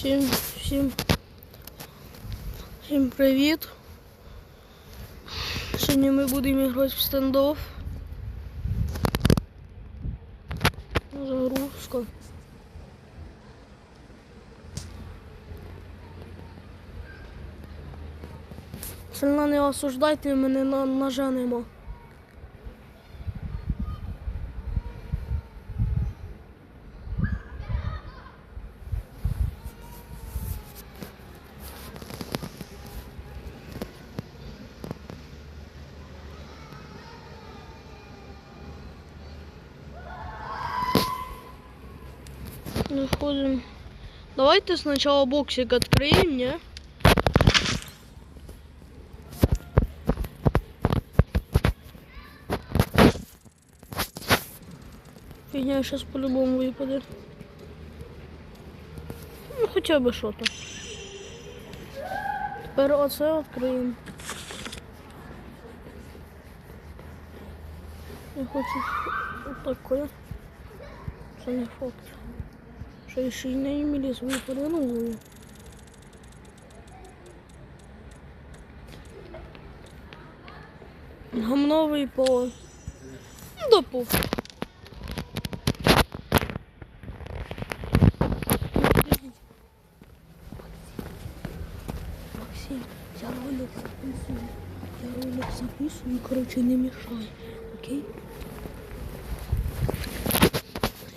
Всім, всім, всім привіт. Сьогодні ми будемо грати в стендофф. Загрузка. Сильно не осуждайте, мене на, ножа нема. Заходим. Давайте сначала боксик откроем, не? Фигня сейчас по-любому выпадет. Ну, хотя бы что-то. Тепер оце відкриємо. Я хочу отакое. Це не факт. Що ще й на Еміліс випаде, ну. Гамновий по... Ну, да. Максим, я ролик записываю. Я ролик записываю, короче, не мешай. Окей?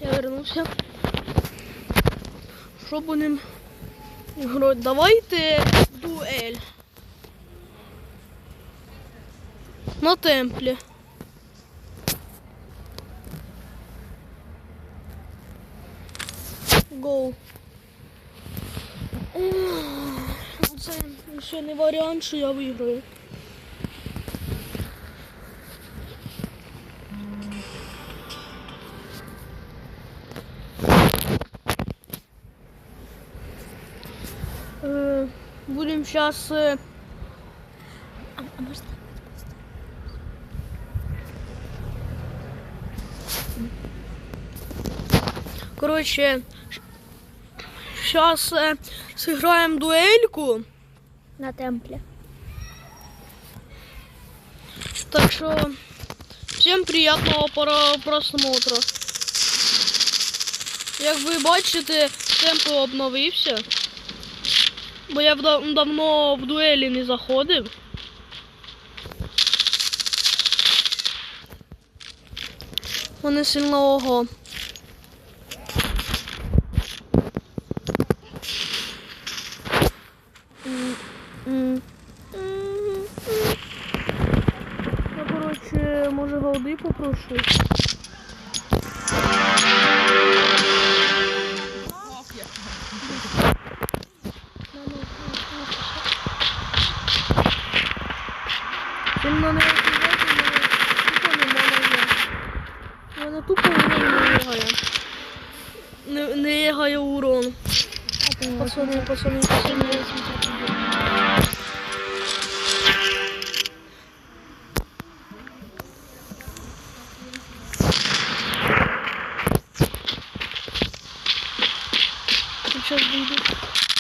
Я вернувся. Що будемо грати? Давайте дуель. На темплі. Гоу. Це ще не варіант, що я виграю. Будем сейчас... А, а можна? Короче, сейчас сыграем дуэльку. На темплі. Так что всем приятного просмотра. Як ви бачите, темпо обновився. Бо я вда- давно в дуелі не заходив. Вони сильно ого. Я, короче, може голди попрошу. Мене тупо не можна. Мене тупо урон не лягає. Не, не лягає урон. Пацани, пацани, пацани. Сейчас выйду.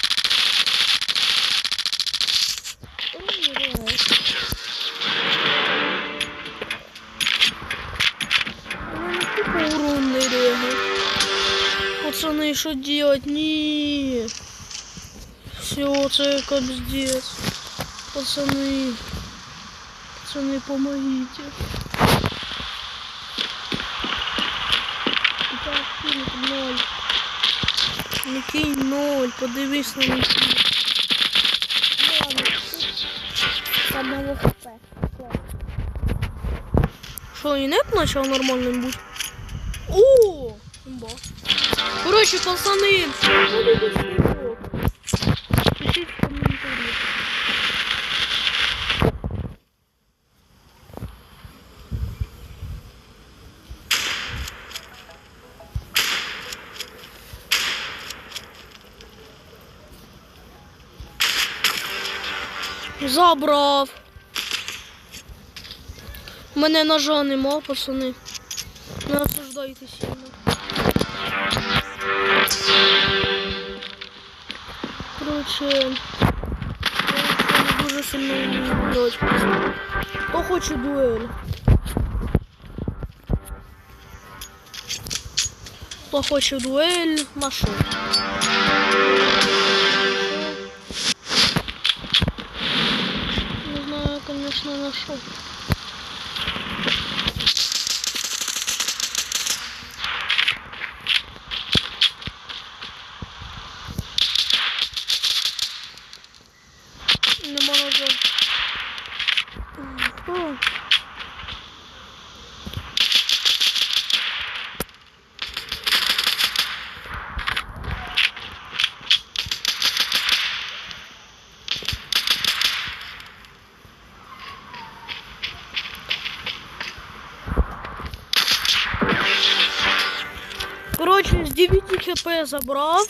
Что делать? Не. Все, це капздец. Пацаны. Пацаны, помогите. Так, кинуть ноль. Не кинь ноль, подивись на них. Одного хп. Що, і нет почав нормальним бути? О! Имба. Короче, пацаны. Забрав. У мене ножа нема, пацани. Не осуждайте сильно. Коротше, не дуже вмію грати. Хто хоче дуель? Хто хоче дуель, машу. Не знаю, конечно, на хп забрав.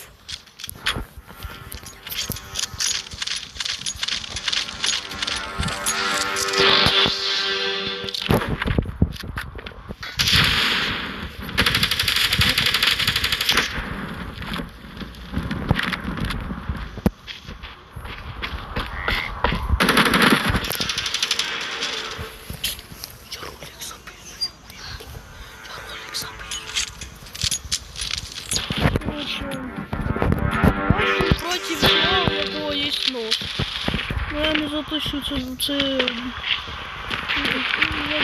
Не це, це...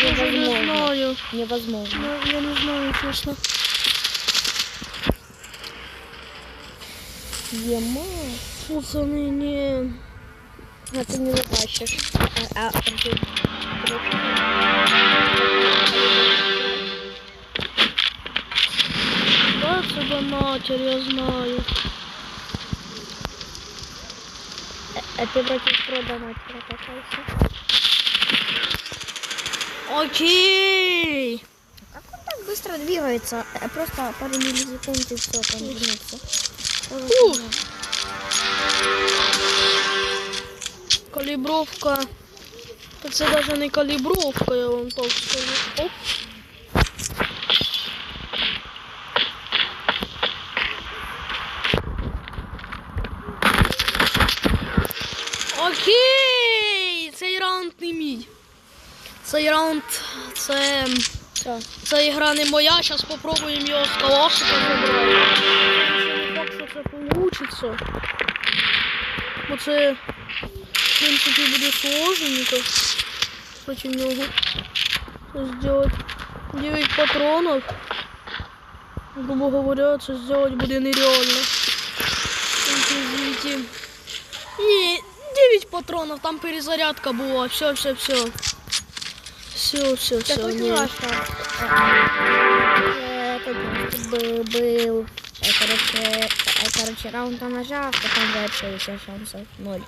Я даже не знаю. Невозможно. Я, я не знаю, чесно. Ема. Пацаны, не... А ти не затащиш. А, а, а ти... Да, це до А ти проти продана прокатався. Окей. Как он так быстро двигается? Э, Просто пару миллисекунд и все, там вернется. Ух. Калібровка. Та це навіть не калібровка, я вам так скажу. Оп. Раунд мій. Цей раунд це. Ця ігра не моя, зараз спробуємо його з калашика забрати. Не факт, що це вийде. Бо це, в принципі, буде сложненько проти нього. Сделать 9 патронов. Грубо говоря, це сделать буде нереально. Извините. Не, 9 патронов, там перезарядка була. Все, все, все. Все, все, все. Вот не. важно. Это был, э, короче, э, короче, раунд на ножах, потом дальше еще шансов ноль.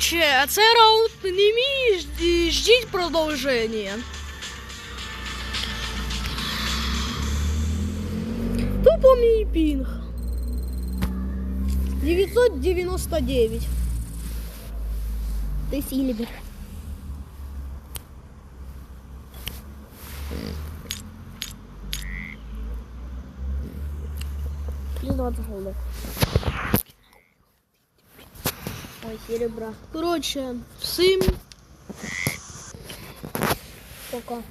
Коротше, а це раунд не мій, жд- ждіть продовження. Тупо мій пінг. 999. Ты Сильвер. Плюс 20 голдов. Ой, серебра. Короче, всім Сколько?